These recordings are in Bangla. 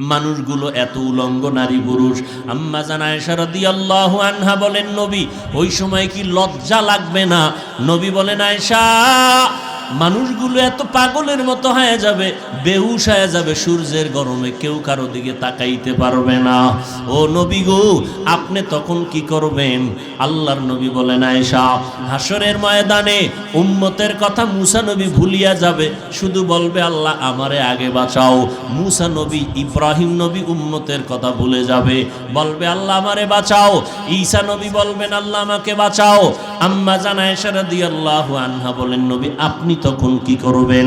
মানুষগুলো এত উলঙ্গ নারী পুরুষ। আম্মা জানায় সারদি আল্লাহ আনহা বলেন, নবী, ওই সময় কি লজ্জা লাগবে না? নবী বলেন আয়সা মানুষগুলো এত পাগলের মতো হয়ে যাবে, বেহুশ হয়ে যাবে, সূর্যের গরমে কেউ কারও দিকে তাকাইতে পারবে না। ও নবী গো, আপনি তখন কি করবেন? আল্লাহর নবী বলেন আয়সা হাসরের ময়দানে উম্মতের কথা মুসা নবী ভুলিয়া যাবে, শুধু বলবে, আল্লাহ আমারে আগে বাঁচাও। মুসা নবী, ইব্রাহিম নবী উম্মতের কথা ভুলে যাবে, বলবে, আল্লাহ আমারে বাঁচাও। ঈসা নবী বলবেন, আল্লাহ আমাকে বাঁচাও। আম্মা জানা এসারা দিয়ে আল্লাহ আনহা বলেন, নবী, আপনি তখন কি করবেন?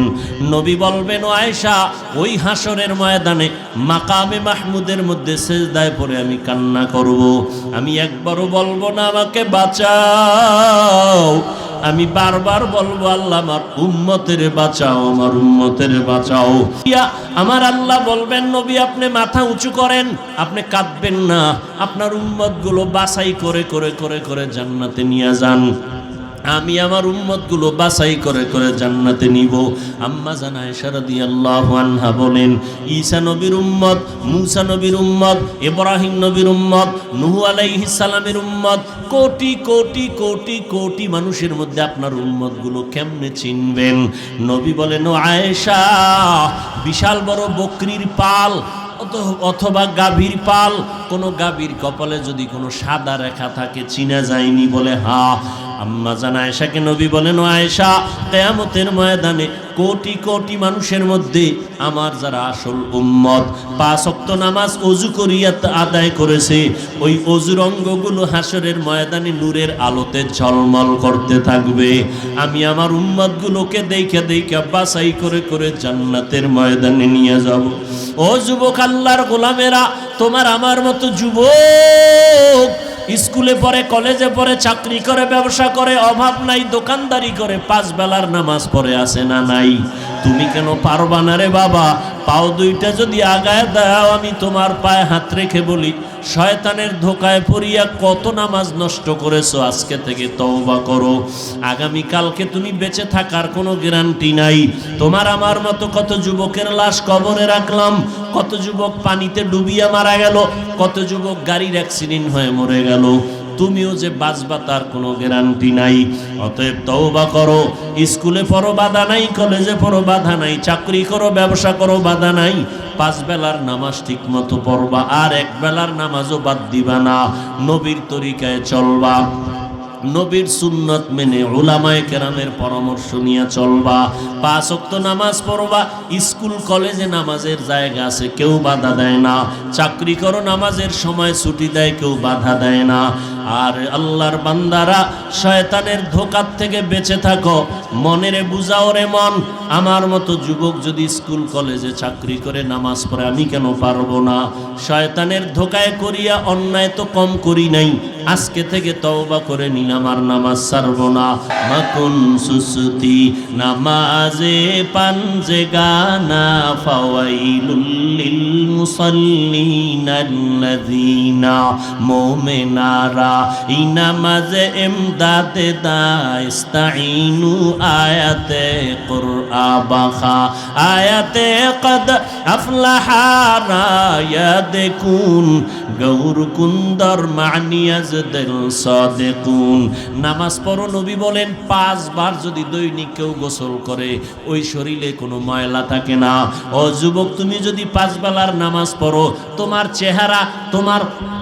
নবী বলবেন ও আয়েশা, ওই হাসরের ময়দানে মাকামে মাহমুদের মধ্যে সেজদায় পড়ে আমি কান্না করব। আমি একবারও বলব না, আমাকে বাঁচাও। আমি বারবার বলব, আল্লাহ আমার উম্মতের বাঁচাও, আমার উম্মতের বাঁচাও। আমার আল্লাহ বলবেন, নবী, আপনি মাথা উঁচু করেন, আপনি কাঁদবেন না। আপনার উম্মতগুলো বাছাই করে করে করে করে জান্নাতে নিয়ে যান। আমি আমার উম্মতগুলো বাছাই করে করে জান্নাতে নিব। আম্মা জানায় সারাদি আল্লাহ আনহা বলেন, ঈসা নবীর উম্মত, মুসা নবীর উম্মত, ইব্রাহিম নবীর উম্মত, নুহু আলাইহিস সালামের উম্মত, কোটি কোটি কোটি কোটি মানুষের মধ্যে আপনার উম্মতগুলো কেমনে চিনবেন? নবী বলেন, ও আয়েশা, বিশাল বড় বকরির পাল অথবা গাভীর পাল, কোনো গাভীর কপালে যদি কোনো সাদা রেখা থাকে, চিনা যায়নি বলে হা আম্মা জানা আয়েশাকে নবী বলেন আয়েশা, কেয়ামতের ময়দানে কোটি কোটি মানুষের মধ্যে আমার যারা আসল উম্মত, পাঁচ অক্ত নামাজ অজু করিয়া আদায় করেছে, ওই অজুর অঙ্গগুলো হাসরের ময়দানে নূরের আলোতে ঝলমল করতে থাকবে। আমি আমার উম্মতগুলোকে দেখে দেখে বাছাই করে করে জান্নাতের ময়দানে নিয়ে যাব। ও যুবক আল্লাহর গোলামেরা, তোমার আমার মতো যুবক স্কুলে পড়ে, কলেজে পড়ে, চাকরি করে, ব্যবসা করে, অভাব নাই, দোকানদারি করে, পাঁচ বেলার নামাজ পড়ে আসে না নাই? তুমি কেন পারবা না রে বাবা? পাও দুইটা যদি আগায় দাও, আমি তোমার পায়ে হাত রেখে বলি শয়তানের ধোকায় পড়িয়া কত নামাজ নষ্ট করেছ? আজকে থেকে তওবা করো। আগামী কালকে তুমি বেঁচে থাকার কোনো গ্যারান্টি নাই। তোমার আমার মতো কত যুবকের লাশ কবরে রাখলাম, কত যুবক পানিতে ডুবিয়া মারা গেল, কত যুবক গাড়ির অ্যাক্সিডেন্ট হয়ে মরে গেল। তুমিও যে বাঁচবা তার কোনো গ্যারান্টি নাই। অতএব তওবা করো। স্কুলে পড়ো, বাধা নাই, কলেজে পড়ো, বাধা নাই, চাকরি করো, ব্যবসা করো, বাধা নাই। পাঁচ বেলার নামাজ ঠিক মতো পড়বা, আর এক বেলার নামাজও বাদ দিবা না। নবীর তরিকায় চলবা। নবীর সুন্নত মেনে ওলামায় কেরামের পরামর্শ নিয়ে চলবা। পাঁচ ওয়াক্ত নামাজ পড়বা, স্কুল, কলেজে নামাজের জায়গা আছে, কেউ বাধা দেয় না। চাকরি করো, নামাজের সময় ছুটি দেয়, কেউ বাধা দেয় না। আর আল্লাহর বান্দারা শয়তানের ধোকার থেকে বেঁচে থাকো। মনেরে বুঝাও রে মন। আমার মতো যুবক যদি স্কুল, কলেজে চাকরি করে নামাজ পড়ে, আমি কেন পারব না? শয়তানের ধোকায় করিয়া অন্যায় তো কম করি নাই। আজকে থেকে তওবা করে নিলাম আর নামাজ ছাড়বো না। মাকুন সুসুতি, নামাজে পাঞ্জে গানা, ফাওয়াইলুল লিল মুসাল্লিনা আল্লাযীনা মুমিনারা নামাজে ইমদাদে দাইস্তাইনু আয়াতে কুরআ বাখা আয়াতে কদ আফলাহা দেখুন গৌর কুন্দর মানিয়াজ দিল সাদেকুন। নামাজ পড়ো নবী বলেন, পাঁচবার যদি দৈনিক কেউ গোসল করে, ওই শরীরে কোনো ময়লা থাকে না। ও যুবক, তুমি যদি পাঁচ বেলার নামাজ পড়ো, তোমার চেহারা, তোমার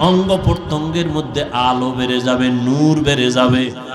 অঙ্গ প্রত্যঙ্গের মধ্যে আলো বেড়ে যাবে, নূর বেড়ে যাবে।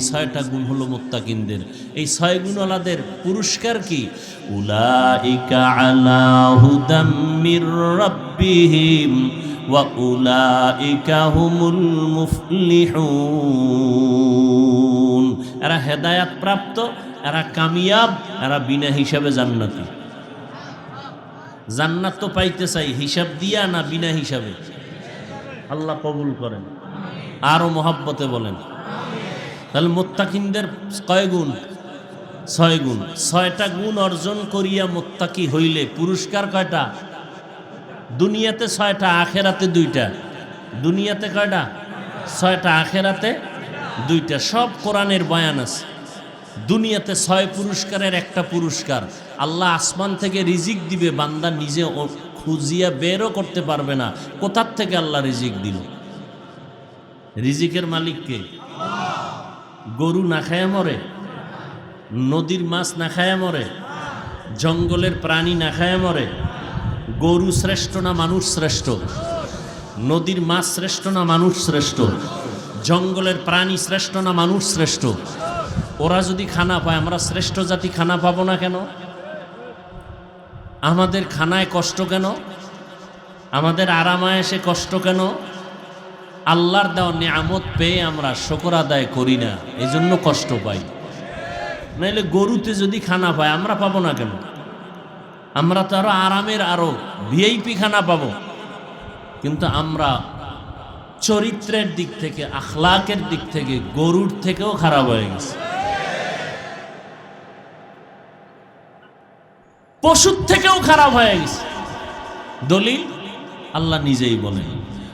এই ছয়টা গুণ হলো মুত্তাকিনদের। এই ছয় গুণওয়ালাদের পুরস্কার কি? উলাইকা আলা হুদাম মির রাব্বিহিম ওয়া উলাইকা হুমুল মুফলিহুন। এরা হেদায়াত প্রাপ্ত এরা কামিয়াব, এরা বিনা হিসাবে জান্নাতি। জান্নাত তো পাইতে চাই, হিসাব দিয়া না বিনা হিসাবে? আল্লাহ কবুল করেন। আরও মহাব্বতে বলেন। তাহলে মোত্তাকিনদের কয় গুণ? ছয় গুণ। ছয়টা গুণ অর্জন করিয়া মোত্তাকি হইলে পুরস্কার কয়টা? দুনিয়াতে ছয়টা, আখেরাতে দুইটা। দুনিয়াতে কয়টা? ছয়টা, আখেরাতে দুইটা। সব কোরআনের বয়ান আছে। দুনিয়াতে ছয় পুরস্কারের একটা পুরস্কার। আল্লাহ আসমান থেকে রিজিক দিবে, বান্দা নিজে খুঁজিয়া বেরও করতে পারবে না। কোথার থেকে আল্লাহ রিজিক দিল? রিজিকের মালিককে গরু না খায় মরে? নদীর মাছ না খায় মরে? জঙ্গলের প্রাণী না খায় মরে? গরু শ্রেষ্ঠ না মানুষ শ্রেষ্ঠ? নদীর মাছ শ্রেষ্ঠ না মানুষ শ্রেষ্ঠ? জঙ্গলের প্রাণী শ্রেষ্ঠ না মানুষ শ্রেষ্ঠ? ওরা যদি খানা পায়, আমরা শ্রেষ্ঠ জাতি খানা পাবো না কেন? আমাদের খানায় কষ্ট কেন? আমাদের আরামায়েসে কষ্ট কেন? আল্লাহর দেওয়া নিয়ামত পেয়ে আমরা শকর আদায় করি না, এজন্য কষ্ট পাই। নাইলে গরুতে যদি খানা পায়, আমরা পাবো না কেন? আমরা তো আরও আরামের আরও ভিআইপি খানা পাবো। কিন্তু আমরা চরিত্রের দিক থেকে, আখলাকের দিক থেকে গরুর থেকেও খারাপ হয়ে গেছে। পশুর থেকেও খারাপ হয়ে গেছে। দলিল আল্লাহ নিজেই বলেন।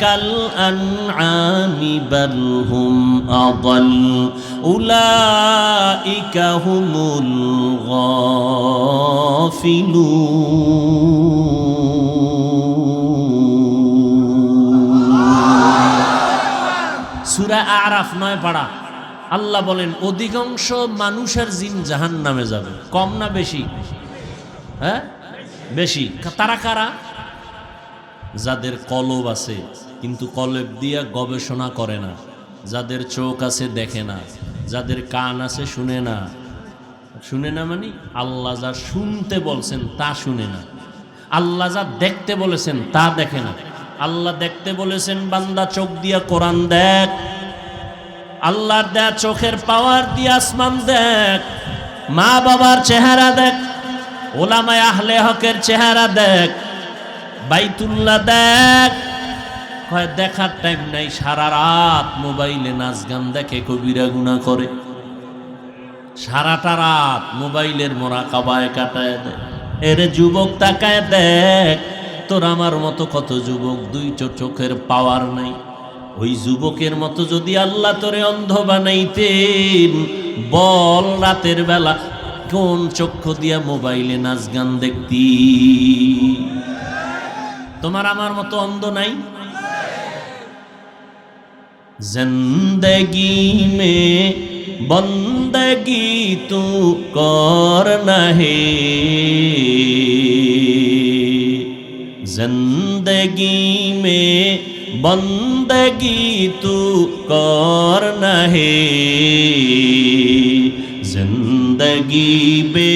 কাল আনআমি বাল হুম আদাল, উলাইকা হুমুল গাফিলুন। সুরা আরাফ নয় পাড়া। আল্লাহ বলেন, অধিকাংশ মানুষের জিন জাহান নামে যাবে। কম না বেশি? হ্যাঁ? বেশি। তারা কারা? যাদের কলব আছে, কিন্তু কলব দিয়া গবেষণা করে না, যাদের চোখ আছে দেখে না, যাদের কান আছে শুনে না। শুনে না মানে আল্লাহ যা শুনতে বলছেন তা শুনে না। আল্লাহ যা দেখতে বলেছেন তা দেখে না। আল্লাহ দেখতে বলেছেন, বান্দা চোখ দিয়া কোরআন দেখ। আল্লাহর দেয়া চোখের পাওয়ার দিয়ে আসমান দেখ। মা বাবার চেহারা দেখ। ওলামায় আহলে হকের চেহারা দেখ। বাইতুল্লাহ দেখ। কয়, দেখার টাইম নাই, সারা রাত মোবাইলে নাচ গান দেখে কবিরা গুণা করে। সারাটা রাত মোবাইলের মোরা কাবায় কাটায় দেয়। এরে যুবক তাকায় দেখ, তোর আমার মতো কত যুবক দুই চোখের পাওয়ার নাই। ওই যুবকের মতো যদি আল্লাহ তোরে অন্ধ বানাইতেন, বল রাতের বেলা কোন চক্ষু দিয়া মোবাইলে নাচ গান দেখতি। তোমার আমার মতো অন্ধ নাই? জিন্দগি মে বন্দগি তু কর নহে। জিন্দগি মে বন্দগি তু কর নহে। জিন্দগি বে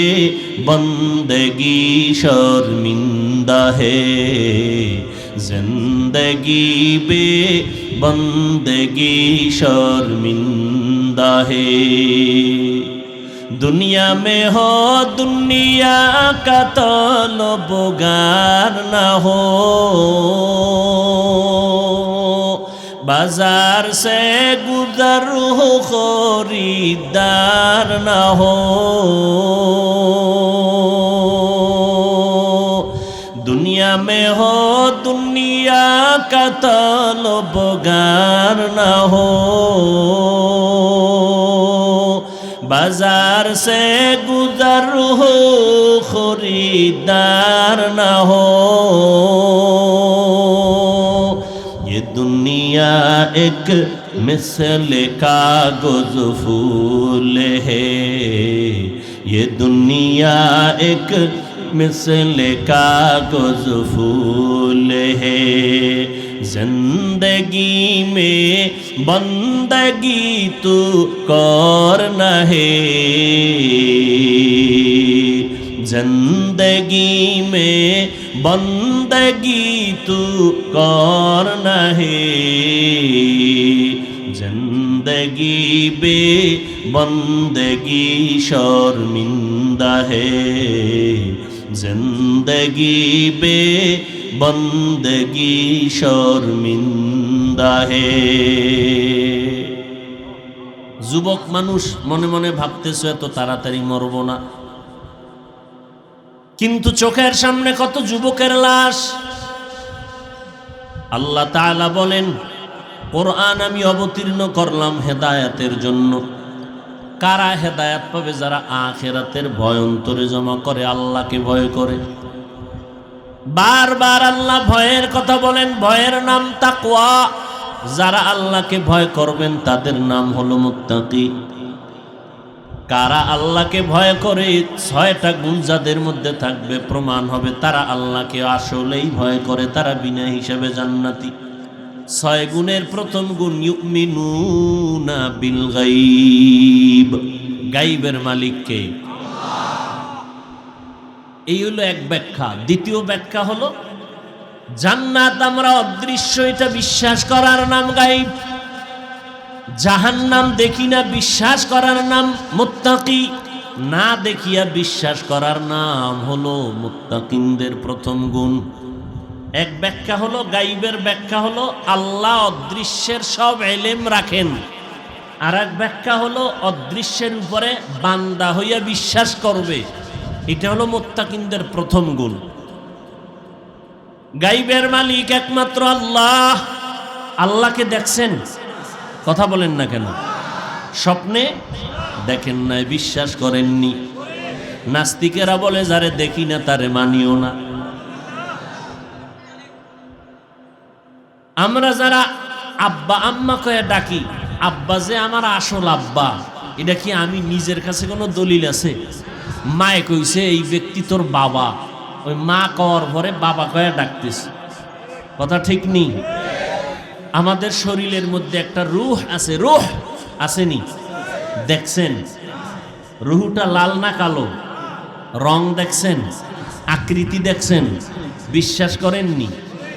বন্দগি শর্মিন زندہ ہے زندگی بے بندگی شرمندہ ہے دنیا میں ہو دنیا کا طلب گار نہ ہو بازار سے گزر ہو خریدار نہ ہو میں ہو دنیا کا طلب گار نہ ہو بازار سے گزر ہو خریدار نہ ہو یہ دنیا ایک مثل کا گزفول ہے یہ دنیا ایک मिसल कागज फूल है जिंदगी में बंदगी तू कर नहे जिंदगी में বন্দগি তু কর নহে জিন্দগি বে বন্দগি শর্মিন্দা হে জিন্দগি বে বন্দগি শর্মিন্দা হে যুবক মানুষ মনে মনে ভাবতেছো এত তাড়াতাড়ি মরব না কিন্তু চোখের সামনে কত যুবকের লাশ আল্লাহ তাআলা বলেন, কোরআন আমি অবতীর্ণ করলাম হেদায়াতের জন্য। কারা হেদায়াত পাবে যারা আখেরাতের ভয় অন্তরে জমা করে? আল্লাহকে ভয় করে? বারবার আল্লাহ ভয়ের কথা বলেন, ভয়ের নাম তাকওয়া। যারা আল্লাহকে ভয় করবেন, তাদের নাম হলো মুত্তাকি। কারা আল্লাহকে ভয় করে? ছয়টা গুণ যাদের মধ্যে থাকবে প্রমাণ হবে। তারা আল্লাহকে আসলেই ভয় করে, তারা বিনা হিসাবে জান্নাতি। ছয় গুণের প্রথম গুণ ইউমিনুনা বিল গাইব। গাইবের মালিককে এই হলো এক ব্যাখ্যা। দ্বিতীয় ব্যাখ্যা হলো, জান্নাত আমরা অদৃশ্য, এটা বিশ্বাস করার নাম গাইব। জাহান নাম দেখি না, বিশ্বাস করার নাম মুত্তাকি। না দেখিয়া বিশ্বাস করার নাম হলো মুত্তাকিনদের প্রথম গুণ। এক ব্যাখ্যা হলো, গাইবের ব্যাখ্যা হলো, আল্লাহ অদৃশ্যের সব এলেম রাখেন। আর এক ব্যাখ্যা হলো, অদৃশ্যের উপরে বান্দা হইয়া বিশ্বাস করবে। এটা হলো মোত্তাকিনদের প্রথম গুণ। গাইবের মালিক একমাত্র আল্লাহ। আল্লাহকে দেখছেন? কথা বলেন না কেন? স্বপ্নে দেখেন নাই, বিশ্বাস করেননি। নাস্তিকেরা বলে, যারে দেখি না, তারে মানিও না। আমরা যারা আব্বা আম্মা কয়ে ডাকি, আব্বা যে আমার আসল আব্বা, এটা কি আমি নিজের কাছে কোনো দলিল আছে? মায়ে কইছে, এই ব্যক্তি তোর বাবা। ওই মা কওয়ার পরে বাবা কয়ে ডাকতেছে। কথা ঠিক নেই? আমাদের শরীরের মধ্যে একটা রুহ আছে, রুহ আসেনি দেখছেন? রুহুটা লাল না কালো? রং দেখছেন? আকৃতি দেখছেন? বিশ্বাস করেননি?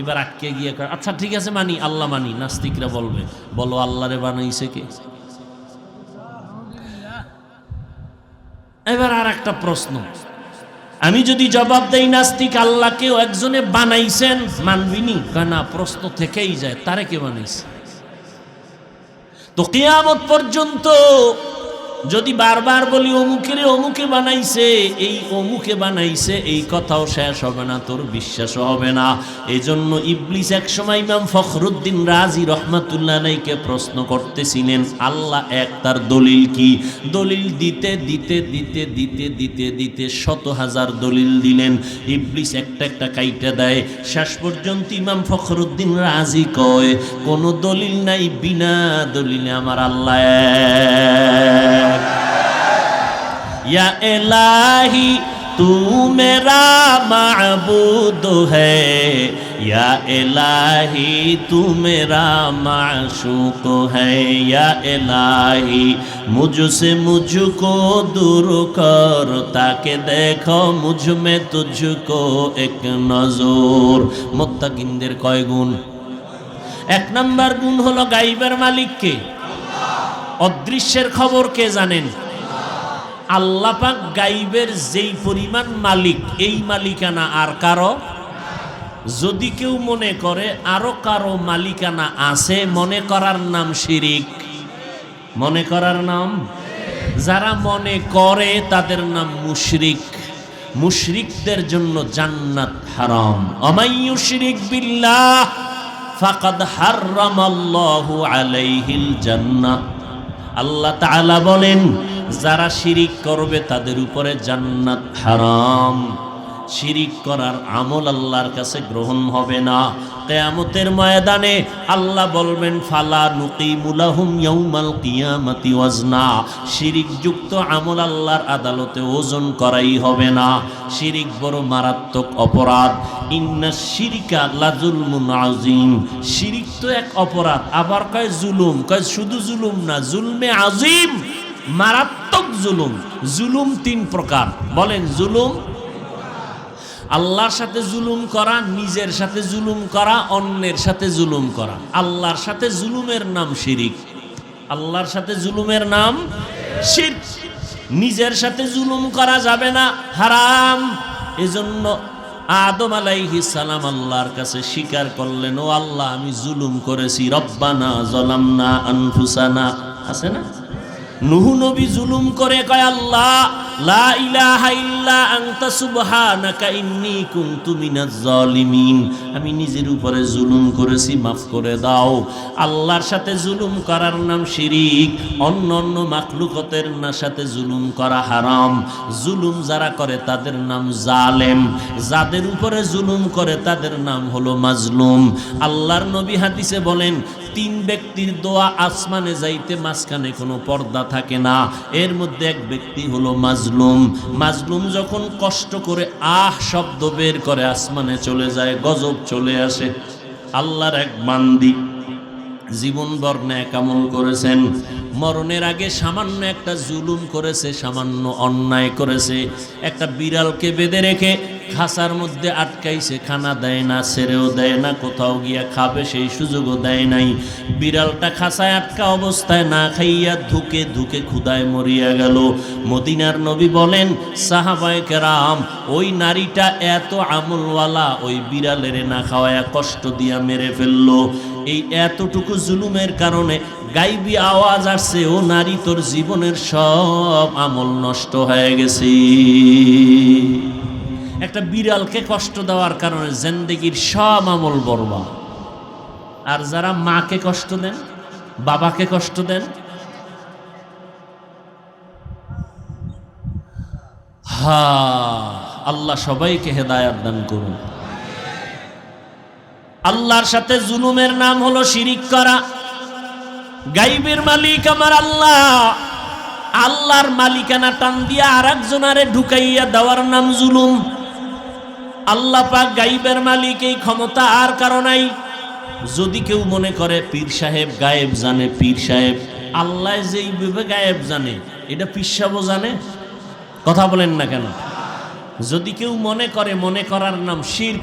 এবার আটকে গিয়ে আচ্ছা ঠিক আছে, মানি, আল্লাহ মানি। নাস্তিকরা বলবে, বলো আল্লাহরে বানাইছে কে? এবার আর একটা প্রশ্ন, আমি যদি জবাব দেই নাস্তিক আল্লাহকেও একজনে বানাইছেন মানবিনি কয়, না, প্রশ্ন থেকেই যায়, তারে কে বানাইছে? তো কিয়ামত পর্যন্ত যদি বারবার বলি অমুকের অমুকে বানাইছে। এই অমুকে বানাইছে, এই কথাও শেষ হবে না, তোর বিশ্বাস হবে না। এই জন্য ইবলিস এক সময় ইমাম ফখরুদ্দিন রাজি রহমাতুল্লাহ প্রশ্ন করতেছিলেন, আল্লাহ এক, তার দলিল কি? দলিল দিতে দিতে দিতে দিতে দিতে দিতে শত হাজার দলিল দিলেন। ইবলিস একটা একটা কাইটা দেয়। শেষ পর্যন্ত ইমাম ফখরুদ্দিন রাজি কয়, কোনো দলিল নাই, বিনা দলিলে আমার আল্লাহ এলাহি الہی تو میرا معبود ہے یا الہی تو میرا معشوق ہے یا তাকে مجھ سے مجھ کو دور کر تاکہ কয় গুণ এক নম্বর গুণ হলো গাইবের মালিককে অদৃশ্যের খবর কে জানেন? আল্লাপাক গাইবের যেই পরিমাণ মালিক, এই মালিকানা আর কারও? যদি কেউ মনে করে আরও কারও মালিকানা আছে, মনে করার নাম শিরিক। মনে করার নাম? যারা মনে করে তাদের নাম মুশরিক। মুশরিকদের জন্য জান্নাত হারাম। অমাইয়ুশরিক বিল্লাহ, ফাকাদ হাররামাল্লাহু আলাইহিল জান্নাহ। আল্লাহ তাআলা বলেন যারা শিরিক করবে তাদের উপরে জান্নাত হারাম। শিরিক করার আমল আল্লাহর কাছে গ্রহণ হবে না। কেয়ামতের ময়দানে আল্লাহ বলবেন, ফালা নুকিমুলাহুম ইয়াউমাল কিয়ামাতি ওয়াজনা। শিরিক যুক্ত আমল আল্লাহর আদালতে ওজন করাই হবে না। শিরিক বড় মারাত্মক অপরাধ। ইন্না শিরিকা লাজুলমুন আজিম শিরিক তো এক অপরাধ। আবার কয় জুলুম? কয় শুধু জুলুম না, জুলমে আজিম মারাত্মক জুলুম। জুলুম তিন প্রকার। বলেন, জুলুম আল্লাহর সাথে জুলুম করা, নিজের সাথে জুলুম করা, অন্যের সাথে জুলুম করা। আল্লাহর সাথে জুলুমের নাম শিরিক। আল্লাহর সাথে জুলুমের নাম শিরক। নিজের সাথে জুলুম করা যাবে না, হারাম। এজন্য আদম আলাইহি সালাম আল্লাহর কাছে স্বীকার করলেন, ও আল্লাহ, আমি জুলুম করেছি। রব্বানা জলামনা আনফুসানা। আছে না? নুহু নবী জুলুম করে কয়, আল্লাহ, লা ইলাহা ইল্লা আনতা সুবহানাকা ইন্নী কুনতু মিনাজ জালিমিন। আমি নিজের উপরে জুলুম করেছি, মাফ করে দাও। আল্লাহর সাথে জুলুম করার নাম শিরিক, অন্য অন্য মাখলুকতের না সাথে জুলুম করা হারাম। জুলুম যারা করে তাদের নাম জালেম, যাদের উপরে জুলুম করে তাদের নাম হলো মাজলুম। আল্লাহর নবী হাদিসে বলেন তিন ব্যক্তির দোয়া আসমানে যাইতে মাঝখানে কোনো পর্দা থাকে না। এর মধ্যে এক ব্যক্তি হলো মাজলুম। মাজলুম যখন কষ্ট করে আহ শব্দ বের করে, আসমানে চলে যায়, গজব চলে আসে। আল্লাহর এক বান্দি জীবন বর্ণে কামল করেছেন। মরণের আগে সামান্য একটা জুলুম করেছে, সামান্য অন্যায় করেছে। একটা বিড়ালকে বেঁধে রেখে খাসার মধ্যে আটকাইছে, খানা দেয় না, ছেড়েও দেয় না, কোথাও গিয়া খাবে, সেই সুযোগও দেয় নাই। বিড়ালটা খাসায় আটকা অবস্থায় না খাইয়া ধুকে ধুকে ক্ষুদায় মরিয়া গেল। মদিনার নবী বলেন, সাহাবায় কেরাম, ওই নারীটা এত আমলওয়ালা, ওই বিড়ালের না খাওয়ায়া কষ্ট দিয়া মেরে ফেলল। এই এতটুকু জুলুমের কারণে গাইবি আওয়াজ আসছে, ও নারী, তোর জীবনের সব আমল নষ্ট হয়ে গেছে। একটা বিড়ালকে কষ্ট দেওয়ার কারণে জেন্দেগির সব আমল বরবা আর যারা মাকে কষ্ট দেন, বাবাকে কষ্ট দেন, হা, আল্লাহ সবাইকে হেদায়াত দান করুন। আল্লাহর সাথে জুলুমের নাম হলো শিরিক করা। গাইবের মালিক আমার আল্লাহ। আল্লাহর মালিকানা টান দিয়া আর একজনারে ঢুকাইয়া দেওয়ার নাম জুলুম। আল্লাহ পাক গাইবের মালিক এই ক্ষমতা আর কারণাই যদি কেউ মনে করে, পীর সাহেব গায়েব জানে, পীর সাহেব। আল্লাহ যেই যেইভাবে গায়েব জানে, এটা পীর সাহেবও জানে। কথা বলেন না কেন? যদি কেউ মনে করে, মনে করার নাম শির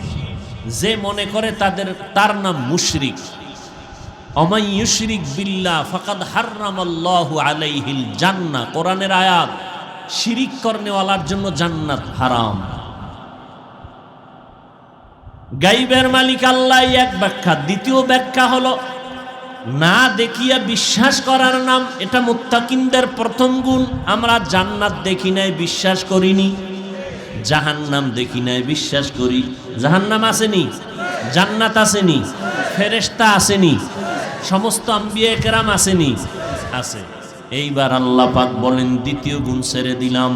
যে মনে করে তাদের, তার নাম মুশরিক। অমাই ইউশরিক বিল্লাহ ফাকাদ হার্রামাল্লাহু আলাইহিল জান্না কোরআনের আয়াত, শিরিক করনেওয়ালার জন্য জান্নাত হারাম। গাইবের মালিক আল্লাহ এক ব্যাখ্যা। দ্বিতীয় ব্যাখ্যা হলো, না দেখিয়া বিশ্বাস করার নাম, এটা মুত্তাকিনদের প্রথম গুণ। আমরা জান্নাত দেখি নাই, বিশ্বাস করিনি। জাহান্নাম দেখি নাই, বিশ্বাস করি। জাহান্নাম আসেনি, জান্নাত আসেনি ফেরেস্তা আসেনি, সমস্ত আম্বিয়া কেরাম আসেনি আছে এইবার আল্লাহ পাক বলেন, দ্বিতীয় গুণ ছেড়ে দিলাম।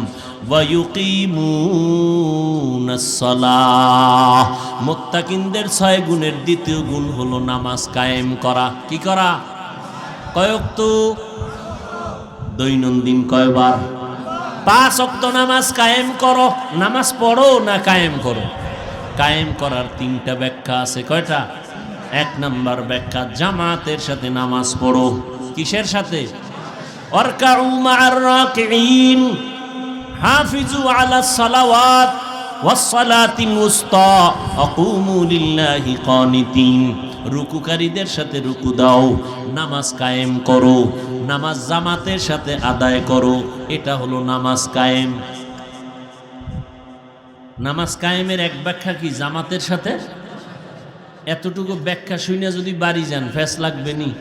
মোত্তাকিনদের ছয় গুণের দ্বিতীয় গুণ হলো নামাজ কায়েম করা। কি করা? কয়ক তো দৈনন্দিন কয়বার? পাঁচ অক্ত নামাজ কায়েম করো। নামাজ পড়ো না কায়েম করো? কায়েম করার তিনটা ব্যাখ্যা আছে। কয়টা? এক নাম্বার ব্যাখ্যা, জামাতের সাথে নামাজ পড়ো। কিসের সাথে? হাফিজু আলা সালাওয়াত ওয়াসসালাতিল উসতা। লিল্লাহি কানিতিন। রুকুকারীদের সাথে রুকু দাও, নামাজ কায়েম করো, নামাজ জামাতের সাথে আদায় করো, এটা হলো নামাজ কায়েম। নামাজ কায়েমের এক ব্যাখ্যা কি জামাতের সাথে? এতটুকু ব্যাখ্যা শুনে যদি বাড়ি যান ফ্যাস লাগবে নি?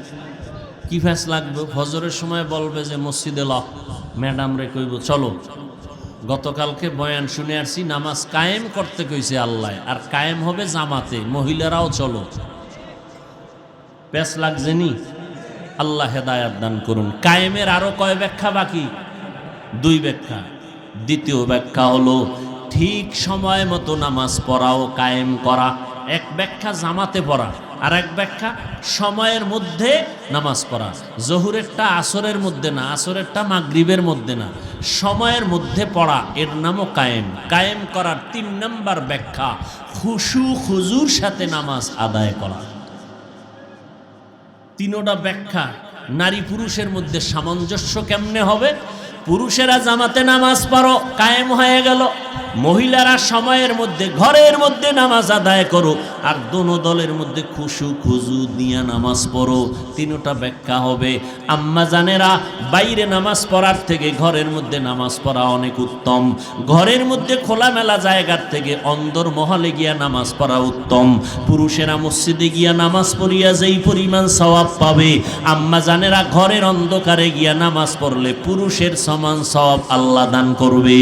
কি ফ্যাস লাগবে? ফজরের সময় বলবে যে, মসজিদে ল। ম্যাডাম রে কইব, চলো। গতকালকে বয়ান শুনে আসছি, নামাজ কায়েম করতে কইছে আল্লাহ, আর কায়েম হবে জামাতে, মহিলারাও চলো। প্যাস লাগছে নি? আল্লাহ হেদায়াত দান করুন। কায়েমের আরও কয় ব্যাখ্যা বাকি? দুই ব্যাখ্যা। দ্বিতীয় ব্যাখ্যা হলো, ঠিক সময় মতো নামাজ পড়া ও কায়েম করা। এক ব্যাখ্যা জামাতে পড়া, আর এক ব্যাখ্যা সময়ের মধ্যে নামাজ পড়া। জহুরেরটা আসরের মধ্যে না, আসরেরটা মাগরিবের মধ্যে না। সময়ের মধ্যে পড়া, এর নামও কায়েম। কায়েম করার তিন নম্বর ব্যাখ্যা খুশু খুজুর সাথে নামাজ আদায় করা। তিনোটা ব্যাখ্যা। নারী পুরুষের মধ্যে সামঞ্জস্য কেমনে হবে? পুরুষেরা জামাতে নামাজ পারো কায়েম হয়ে গেল। মহিলারা সময়ের মধ্যে, ঘরের মধ্যে নামাজ আদায় করো, আর দোনো দলের মধ্যে খুশু খুজু দিয়া নামাজ পড়ো। তিনোটা ব্যাখ্যা হবে। আম্মা জানেরা, বাইরে নামাজ পড়ার থেকে ঘরের মধ্যে নামাজ পড়া অনেক উত্তম। ঘরের মধ্যে খোলামেলা জায়গার থেকে অন্দর মহলে গিয়া নামাজ পড়া উত্তম। পুরুষেরা মসজিদে গিয়া নামাজ পড়িয়া যেই পরিমাণ সওয়াব পাবে। আম্মা জানেরা, ঘরের অন্ধকারে গিয়া নামাজ পড়লে পুরুষের সমান সওয়াব আল্লাহ দান করবে।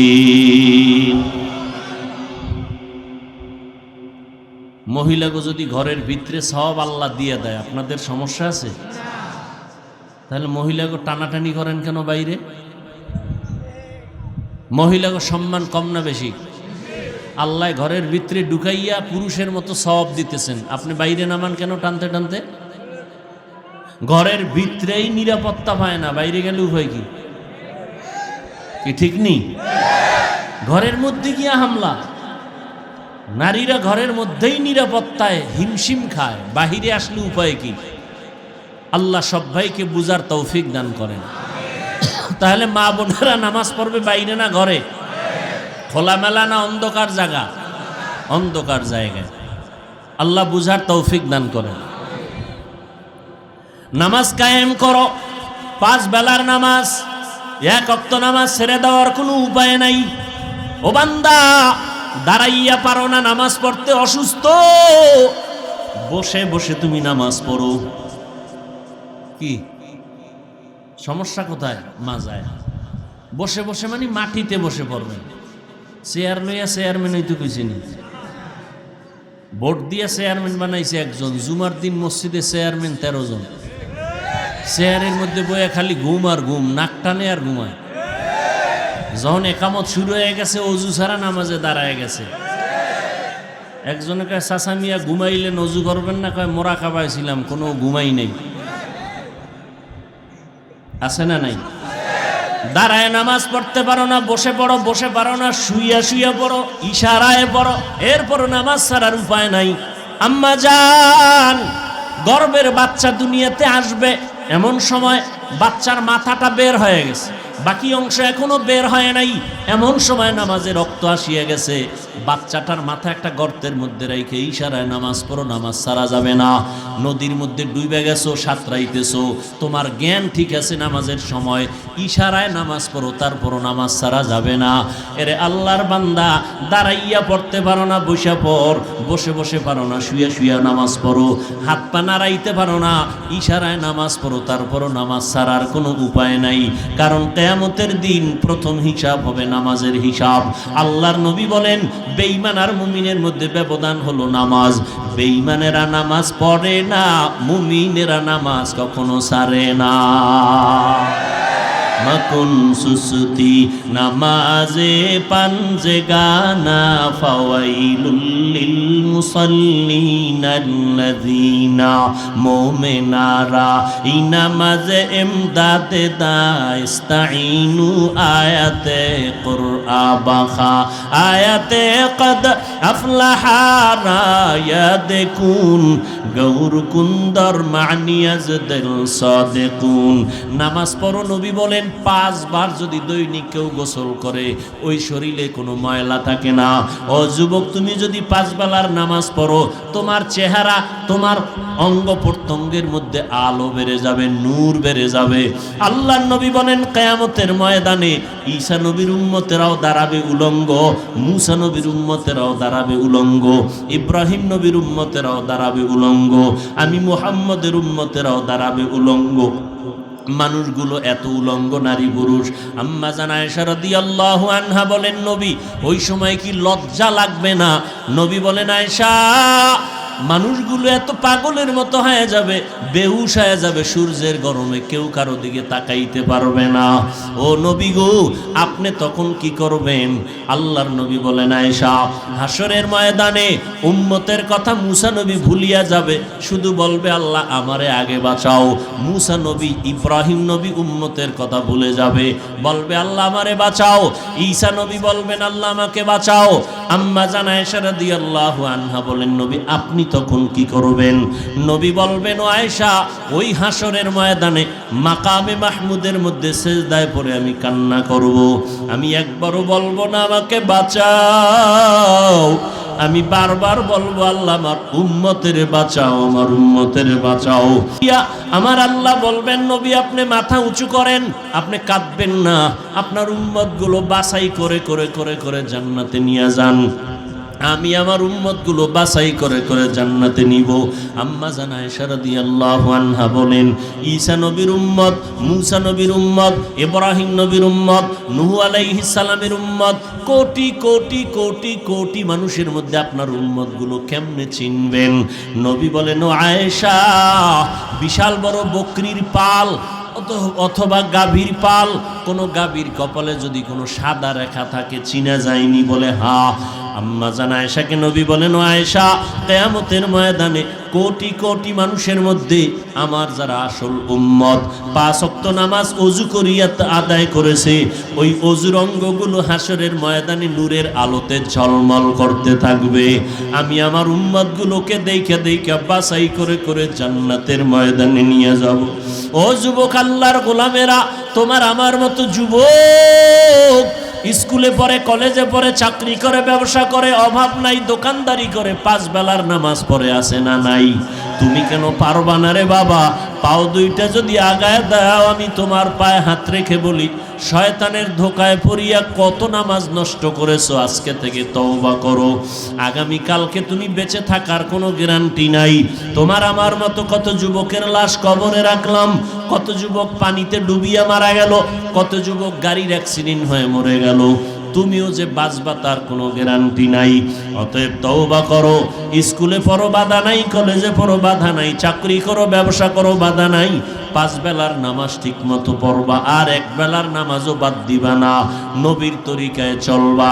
মহিলাকে যদি ঘরের ভিতরে সব আল্লাহ দিয়ে দেয়, আপনাদের সমস্যা আছে? তাহলে মহিলাকে টানাটানি করেন কেন বাইরে? মহিলাকে সম্মান কম না বেশি? আল্লাহ ঘরের ভিতরে ঢুকাইয়া পুরুষের মতো সব দিতেছেন। আপনি বাইরে নামান কেন টানতে টানতে? ঘরের ভিতরেই নিরাপত্তা পায় না, বাইরে গেলে উভয় কি? ঠিক নেই? ঘরের মধ্যে গিয়া হামলা? নারীরা ঘরের মধ্যেই নিরাপত্তায় হিমশিম খায়, বাহিরে আসলে উপায় কি? আল্লাহ সব ভাইকে বুঝার তৌফিক দান করেন। তাহলে মা বোনেরা নামাজ পড়বে বাইরে না ঘরে? খোলামেলা না অন্ধকার জায়গা? অন্ধকার জায়গায়। আল্লাহ বুঝার তৌফিক দান করেন। নামাজ কায়েম করো, পাঁচ বেলার নামাজ, এক অক্ত নামাজ ছেড়ে দেওয়ার কোনো উপায় নাই। ও বান্দা দাঁড়াইয়া পারো না নামাজ পড়তে অসুস্থ। বসে বসে তুমি নামাজ পড়ো। কি? সমস্যা কোথায়? মাজায়। বসে বসে মানে মাটিতে বসে পড়বেন চেয়ার লইয়া চেয়ারম্যান হইতে কইছিনি ভোট দিয়া চেয়ারম্যান বানাইছে একজন। জুমার দিন মসজিদে চেয়ারম্যান তেরো জন। চেয়ারের মধ্যে বইয়া খালি ঘুম আর ঘুম, নাক টানে আর ঘুমায়। যখন একামত শুরু হয়ে গেছে, অজু ছাড়া নামাজে দাঁড়ায় গেছে। একজনকে চাচা মিয়া, ঘুমাইলে নজু করবেন না? কয়, মোরা খাবাইছিলাম, কোনো ঘুমাই নেই। আছে না নাই? দাঁড়ায় নামাজ পড়তে পারো না, বসে পড়ো, বসে পারো না, শুইয়া শুইয়া পড়ো, ইশারায় পড়ো, এরপরও নামাজ ছাড়ার উপায় নাই। আম্মা যান গর্বের বাচ্চা দুনিয়াতে আসবে, এমন সময় বাচ্চার মাথাটা বের হয়ে গেছে। বাকি অংশ এখনও বের হয় নাই। এমন সময় নামাজে রক্ত আসিয়া গেছে। বাচ্চাটার মাথা একটা গর্তের মধ্যে রেখে ইশারায় নামাজ পড়ো, নামাজ সারা যাবে না। নদীর মধ্যে ডুবে গেছো, সাঁতরাইতেছো। তোমার জ্ঞান ঠিক আছে নামাজের সময়। ইশারায় নামাজ পড়ো, তারপরও নামাজ সারা যাবে না। এরে আল্লাহর বান্দা, দাঁড়াইয়া পড়তে পারো না, বসে পড়। বসে বসে পারো না শুয়ে শুয়ে নামাজ পড়ো। হাত পা নাড়াইতে পারো না, ইশারায় নামাজ পড়ো, তারপরও নামাজ সারার কোনো উপায় নাই। কারণ কেয়ামতের দিন প্রথম হিসাব হবে নামাজের হিসাব। আল্লাহর নবী বলেন বেইমান আর মুমিনের মধ্যে ব্যবধান হলো নামাজ। বেঈমানেরা নামাজ পড়ে না, মুমিনেরা নামাজ কখনো সারে না। মকুন সুসুতি, নামাজে পাঞ্জে গানা, ফাওয়াইলুল মুসাল্লিনাল্লাযীনা মুমিনারা। ইনামাজে ইমদাদে দাইস্তাইনু আয়াতে কুরআ বাখা। আয়াতে কদ নামাজ পড়ো নবী বলেন, পাঁচবার যদি দৈনিক কেউ গোসল করে, ওই শরীরে কোনো ময়লা থাকে না। ও যুবক, তুমি যদি পাঁচ বেলার নামাজ পড়ো, তোমার চেহারা, তোমার অঙ্গ প্রত্যঙ্গের মধ্যে আলো বেড়ে যাবে, নূর বেড়ে যাবে। আল্লাহ নবী বলেন, কেয়ামতের ময়দানে ঈসা নবীর উম্মতেরাও দাঁড়াবে উলঙ্গ, মুসা নবীর উম্মতেরাও দাঁড়াবে উলঙ্গ। ইব্রাহিম নবীর উম্মতেরাও দাঁড়াবে উলঙ্গ। আমি মুহাম্মদের উম্মতেরাও দাঁড়াবে উলঙ্গ। মানুষগুলো এত উলঙ্গ নারী পুরুষ। আম্মা জানায় সারদি আল্লাহ আনহা বলেন, নবী, ওই সময় কি লজ্জা লাগবে না? নবী বলেন আয়সা মানুষগুলো এত পাগলের মতো হয়ে যাবে, বেহুশ হয়ে যাবে, সূর্যের গরমে কেউ কারও দিকে তাকাইতে পারবে না। ও নবী গো, আপনি তখন কি করবেন? আল্লাহর নবী বলেন, আয়েশা হাসরের ময়দানে উম্মতের কথা মুসা নবী ভুলিয়া যাবে, শুধু বলবে, আল্লাহ, আমারে আগে বাঁচাও। মুসা নবী, ইব্রাহিম নবী উম্মতের কথা ভুলে যাবে, বলবে, আল্লাহ, আমারে বাঁচাও। ঈসা নবী বলবেন, আল্লাহ, আমাকে বাঁচাও। আম্মা জানা এসারা দিয়ে আল্লাহ আনহা বলেন, নবী, আপনি তখন কি করবেন? নবী বলবেন ও আয়েশা, ওই হাসরের ময়দানে মাকামে মাহমুদের মধ্যে সেজদায় পড়ে আমি কান্না করব। আমি একবারও বলব না, আমাকে বাঁচাও। আমি বারবার বলব, আল্লাহ আমার উম্মতের বাঁচাও, আমার উম্মতের বাঁচাও। আমার আল্লাহ বলবেন, নবী, আপনি মাথা উঁচু করেন, আপনি কাঁদবেন না। আপনার উম্মতগুলো বাছাই করে করে করে করে জান্নাতে নিয়ে যান। আমি আমার উম্মতগুলো বাছাই করে করে জান্নাতে নিব। আম্মা জানা এসারাদি আল্লাহ আনহা বলেন, ঈসা নবীর উম্মত, মুসা নবীর উম্মত, ইব্রাহিম নবীর উম্মত, নুহু আলাইহিস সালামের উম্মত, কোটি কোটি কোটি কোটি মানুষের মধ্যে আপনার উম্মতগুলো কেমনে চিনবেন? নবী বলেন, ও আয়েশা, বিশাল বড় বকরির পাল অথবা গাভীর পাল, কোনো গাভীর কপালে যদি কোনো সাদা রেখা থাকে, চিনা যায়নি বলে হা আম্মা জানা আয়েশাকে নবী বলেন আয়েশা, কেয়ামতের ময়দানে কোটি কোটি মানুষের মধ্যে আমার যারা আসল উম্মত, পাঁচ নামাজ অজু করিয়া আদায় করেছে, ওই অজুর অঙ্গগুলো হাসরের ময়দানে নূরের আলোতে ঝলমল করতে থাকবে। আমি আমার উম্মতগুলোকে দেখে দেখে বাছাই করে করে জান্নাতের ময়দানে নিয়ে যাব। ও যুবক আল্লাহর গোলামেরা, তোমার আমার মতো যুবক স্কুলে পড়ে, কলেজে পড়ে, চাকরি করে, ব্যবসা করে, অভাব নাই, দোকানদারি করে, পাঁচ বেলার নামাজ পড়ে আসে না নাই? তুমি কেন পারবা না রে বাবা? পাও দুইটা যদি আগায় দাও, আমি তোমার পায়ে হাত রেখে বলি, শয়তানের ধোকায় পড়িয়া কত নামাজ নষ্ট করেছ? আজকে থেকে তওবা করো। আগামী কালকে তুমি বেঁচে থাকার কোনো গ্যারান্টি নাই। তোমার আমার মতো কত যুবকের লাশ কবরে রাখলাম, কত যুবক পানিতে ডুবিয়া মারা গেল, কত যুবক গাড়ির অ্যাক্সিডেন্ট হয়ে মরে গেল। তুমিও যে বাঁচবা তার কোনো গ্যারান্টি নাই। অতএব তওবা করো, স্কুলে পড়ো, বাধা নাই, কলেজে পড়ো, বাধা নাই, চাকরি করো, ব্যবসা করো, বাধা নাই। পাঁচ বেলার নামাজ ঠিক মতো পড়বা, আর এক বেলার নামাজও বাদ দিবা না। নবীর তরিকায় চলবা,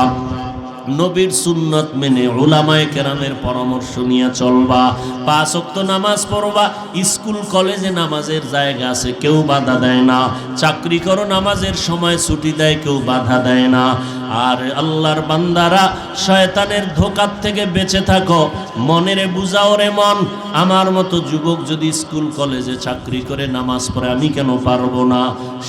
নবীর সুন্নত মেনে ওলামায়ে কেরামের পরামর্শ নিয়ে চলবা। পাঁচ ওয়াক্ত নামাজ পড়বা, স্কুল, কলেজে নামাজের জায়গা আছে, কেউ বাধা দেয় না। চাকরি করো, নামাজের সময় ছুটি দেয়, কেউ বাধা দেয় না। আর আল্লাহর বান্দারা শয়তানের ধোকার থেকে বেঁচে থাকো। মনেরে বুঝাও রে মন। আমার মতো যুবক যদি স্কুল, কলেজে চাকরি করে নামাজ পড়ে, আমি কেন পারব না?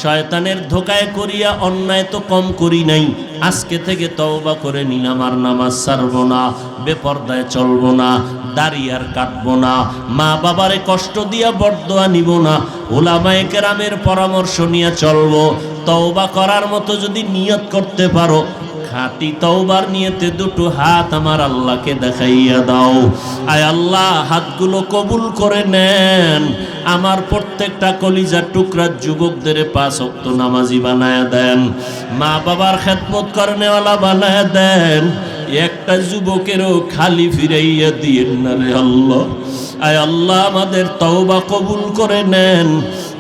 শয়তানের ধোকায় করিয়া অন্যায় তো কম করি নাই। আজকে থেকে তওবা করে নিলাম আর নামাজ ছাড়বো না, বেপর্দায় চলবো না, দাড়ি আর কাটবো না, মা বাবারে কষ্ট দিয়া বরদোয়া নিব না ওলামায়ে কেরামের পরামর্শ নিয়ে চলবো। তওবা করার মতো যদি নিয়ত করতে পারো, খাঁটি তওবার নিয়েতে দুটো হাত আমার আল্লাহকে দেখাইয়া দাও। আয় আল্লাহ, হাতগুলো কবুল করে নেন। আমার প্রত্যেকটা কলিজার টুকরার যুবকদের পাঁচ অক্ত নামাজি বানায় দেন। মা বাবার খেদমত করনেওয়ালা বানায় দেন। একটা যুবকেরও খালি ফিরাইয়া দিয়েন না রে আল্লাহ। আয় আল্লাহ, আমাদের তওবা কবুল করে নেন।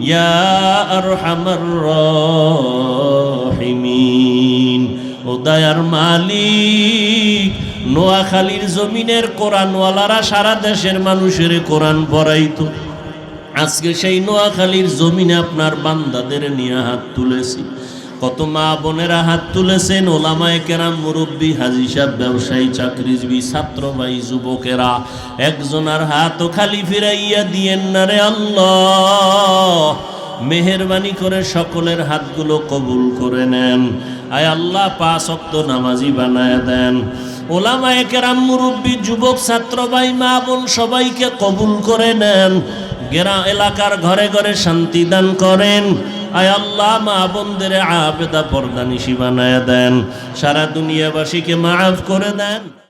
ইয়া আরহামার রাহিমিন। ও দয়ার মালিক, নোয়াখালীর জমিনের কোরআনওয়ালারা সারা দেশের মানুষের কোরআন পড়াইতো। আজকে সেই নোয়াখালীর জমিনে আপনার বান্দাদের নিয়ে হাত তুলেছি। কত মা বোনেরা হাত তুলেছেন ওলামায় কেরাম, মুরব্বী, হাজি সাহেব, ব্যবসায়ী, চাকরিজীবী, ছাত্র ভাই, যুবকেরা। একজনার হাতও খালি ফিরাইয়া দিয়েন না রে আল্লাহ। মেহরবানি করে সকলের হাতগুলো কবুল করে নেন। আয় আল্লাহ, পাঁচ অক্ত নামাজি বানায় দেন। ওলামায়ে কেরাম, মুরব্বী, যুবক, ছাত্র ভাই, মা বোন সবাইকে কবুল করে নেন। গেরা এলাকার ঘরে ঘরে শান্তি দান করেন। আয় আল্লাহ মা বোনদের আবেদা পর্দা নিশি বানায় দেন। সারা দুনিয়াবাসীকে মাফ করে দেন।